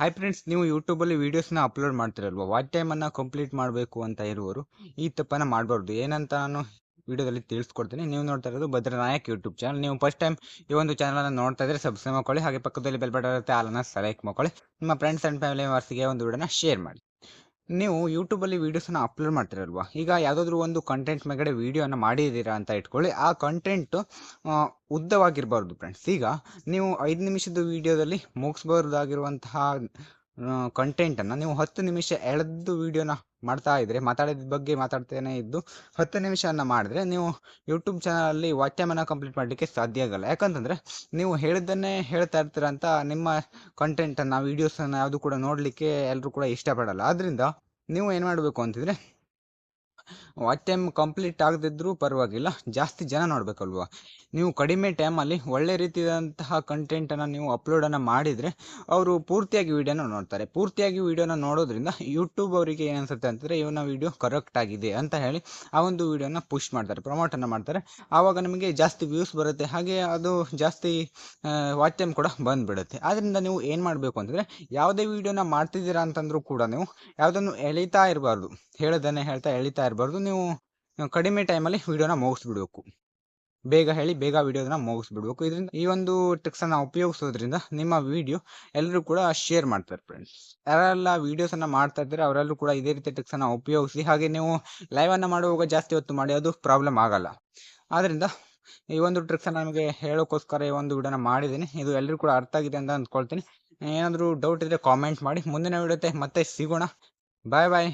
Hi friends ನೀವು ಯೂಟ್ಯೂಬಲ್ಲಿ ವೀಡಿಯೋಸ್ನ ಅಪ್ಲೋಡ್ ಮಾಡ್ತಿರಲ್ವ? ವಾಚ್ ಟೈಮನ್ನು ಕಂಪ್ಲೀಟ್ ಮಾಡಬೇಕು ಅಂತ ಇರುವವರು ಈ ತಪ್ಪನ್ನು ಮಾಡಬಾರ್ದು. ಏನಂತ ನಾನು ವಿಡಿಯೋದಲ್ಲಿ ತಿಳಿಸ್ಕೊಡ್ತೀನಿ. ನೀವು ನೋಡ್ತಾ ಇರೋದು ಭದ್ರನಾಯಕ್ ಯೂಟ್ಯೂಬ್ ಚಾನಲ್ ನೀವು ಫಸ್ಟ್ ಟೈಮ್ ಈ ಒಂದು ಚಾನಲನ್ನು ನೋಡ್ತಾ ಇದ್ರೆ ಸಬ್ಸ್ಕ್ರೈಬ್ ಮಾಡ್ಕೊಳ್ಳಿ. ಹಾಗೆ ಪಕ್ಕದಲ್ಲಿ ಬೆಲ್ ಬಟನ್ ಇರುತ್ತೆ ಆಲನ್ನ ಸೆಲೆಕ್ಟ್ ಮಾಡ್ಕೊಳ್ಳಿ. ನಿಮ್ಮ ಫ್ರೆಂಡ್ಸ್ ಆ್ಯಂಡ್ ಫ್ಯಾಮಿಲಿ ಮೆಂಬರ್ಸ್ಗೆ ಒಂದು ವಿಡಿಯೋನ ಶೇರ್ ಮಾಡಿ. ನೀವು ಯೂಟ್ಯೂಬಲ್ಲಿ ವೀಡಿಯೋಸನ್ನು ಅಪ್ಲೋಡ್ ಮಾಡ್ತಿರಲ್ವಾ? ಈಗ ಯಾವುದಾದ್ರೂ ಒಂದು ಕಂಟೆಂಟ್ ಮೇಗಡೆ ವೀಡಿಯೋನ ಮಾಡಿದ್ದೀರಾ ಅಂತ ಇಟ್ಕೊಳ್ಳಿ. ಆ ಕಂಟೆಂಟು ಉದ್ದವಾಗಿರಬಾರ್ದು ಫ್ರೆಂಡ್ಸ್ ಈಗ ನೀವು ಐದು ನಿಮಿಷದ ವೀಡಿಯೋದಲ್ಲಿ ಮುಗಿಸ್ಬಾರ್ದಾಗಿರುವಂತಹ ಕಂಟೆಂಟನ್ನು ನೀವು ಹತ್ತು ನಿಮಿಷ ಎಳೆದು ವೀಡಿಯೋನ ಮಾಡ್ತಾ ಇದ್ರೆ, ಮಾತಾಡಿದ ಬಗ್ಗೆ ಮಾತಾಡ್ತೇನೆ ಇದ್ದು ಹತ್ತು ನಿಮಿಷವನ್ನು ಮಾಡಿದ್ರೆ ನೀವು ಯೂಟ್ಯೂಬ್ ಚಾನಲಲ್ಲಿ ವಾಚ್ ಕಂಪ್ಲೀಟ್ ಮಾಡಲಿಕ್ಕೆ ಸಾಧ್ಯ ಆಗಲ್ಲ. ಯಾಕಂತಂದರೆ ನೀವು ಹೇಳಿದ್ದನ್ನೇ ಹೇಳ್ತಾ ಇರ್ತೀರ ಅಂತ ನಿಮ್ಮ ಕಂಟೆಂಟನ್ನು ವೀಡಿಯೋಸನ್ನು ಯಾವುದು ಕೂಡ ನೋಡಲಿಕ್ಕೆ ಎಲ್ಲರೂ ಕೂಡ ಇಷ್ಟಪಡಲ್ಲ. ಆದ್ದರಿಂದ ನೀವು ಏನು ಮಾಡಬೇಕು ಅಂತಿದ್ರೆ ವಾಚ್ ಟೈಮ್ ಕಂಪ್ಲೀಟ್ ಆಗದಿದ್ರೂ ಪರವಾಗಿಲ್ಲ. ಜಾಸ್ತಿ ಜನ ನೋಡಬೇಕಲ್ವ? ನೀವು ಕಡಿಮೆ ಟೈಮಲ್ಲಿ ಒಳ್ಳೆ ರೀತಿಯಾದಂತಹ ಕಂಟೆಂಟನ್ನು ನೀವು ಅಪ್ಲೋಡನ್ನು ಮಾಡಿದರೆ ಅವರು ಪೂರ್ತಿಯಾಗಿ ವೀಡಿಯೋನ ನೋಡ್ತಾರೆ. ಪೂರ್ತಿಯಾಗಿ ವೀಡಿಯೋನ ನೋಡೋದ್ರಿಂದ ಯೂಟ್ಯೂಬ್ ಅವರಿಗೆ ಏನನ್ಸುತ್ತೆ ಅಂತಂದರೆ ಇವನ ವೀಡಿಯೋ ಕರೆಕ್ಟ್ ಆಗಿದೆ ಅಂತ ಹೇಳಿ ಆ ಒಂದು ವೀಡಿಯೋನ ಪುಷ್ ಮಾಡ್ತಾರೆ ಪ್ರಮೋಟನ್ನು ಮಾಡ್ತಾರೆ. ಆವಾಗ ನಿಮಗೆ ಜಾಸ್ತಿ ವ್ಯೂಸ್ ಬರುತ್ತೆ. ಹಾಗೆ ಅದು ಜಾಸ್ತಿ ವಾಚ್ ಟೈಮ್ ಕೂಡ ಬಂದುಬಿಡುತ್ತೆ. ಆದ್ದರಿಂದ ನೀವು ಏನು ಮಾಡಬೇಕು ಅಂತಂದರೆ ಯಾವುದೇ ವೀಡಿಯೋನ ಮಾಡ್ತಿದ್ದೀರಾ ಅಂತಂದ್ರೂ ಕೂಡ ನೀವು ಯಾವುದನ್ನು ಎಳಿತಾ ಇರಬಾರ್ದು. ಹೇಳೋದನ್ನೇ ಹೇಳ್ತಾ ಎಳಿತಾ ಇರಬಾರ್ದು. ನೀವು ಕಡಿಮೆ ಟೈಮಲ್ಲಿ ವೀಡಿಯೋನ ಮುಗಿಸ್ಬಿಡ್ಬೇಕು. ಬೇಗ ಹೇಳಿ ಬೇಗ ವೀಡಿಯೋನ ಮುಗಿಸ್ಬಿಡ್ಬೇಕು. ಇದರಿಂದ ಈ ಒಂದು ಟ್ರಿಕ್ಸನ್ನು ಉಪಯೋಗಿಸೋದ್ರಿಂದ ನಿಮ್ಮ ವಿಡಿಯೋ ಎಲ್ಲರೂ ಕೂಡ ಶೇರ್ ಮಾಡ್ತಾರೆ ಫ್ರೆಂಡ್ಸ್ ಯಾರೆಲ್ಲ ವೀಡಿಯೋಸನ್ನು ಮಾಡ್ತಾ ಇದ್ದಾರೆ, ಅವರೆಲ್ಲರೂ ಕೂಡ ಇದೇ ರೀತಿ ಟ್ರಿಕ್ಸನ್ನು ಉಪಯೋಗಿಸಿ, ಹಾಗೆ ನೀವು ಲೈವನ್ನು ಮಾಡುವಾಗ ಜಾಸ್ತಿ ಹೊತ್ತು ಮಾಡಿ ಅದು ಪ್ರಾಬ್ಲಮ್ ಆಗಲ್ಲ. ಆದ್ದರಿಂದ ಈ ಒಂದು ಟ್ರಿಕ್ಸನ್ನು ನಮಗೆ ಹೇಳೋಕ್ಕೋಸ್ಕರ ಈ ಒಂದು ವಿಡಿಯೋನ ಮಾಡಿದ್ದೀನಿ. ಇದು ಎಲ್ಲರೂ ಕೂಡ ಅರ್ಥ ಆಗಿದೆ ಅಂತ ಅಂದ್ಕೊಳ್ತೀನಿ. ಏನಾದರೂ ಡೌಟ್ ಇದ್ದರೆ ಕಾಮೆಂಟ್ ಮಾಡಿ. ಮುಂದಿನ ವಿಡಿಯೋತೆ ಮತ್ತೆ ಸಿಗೋಣ. ಬಾಯ್ ಬಾಯ್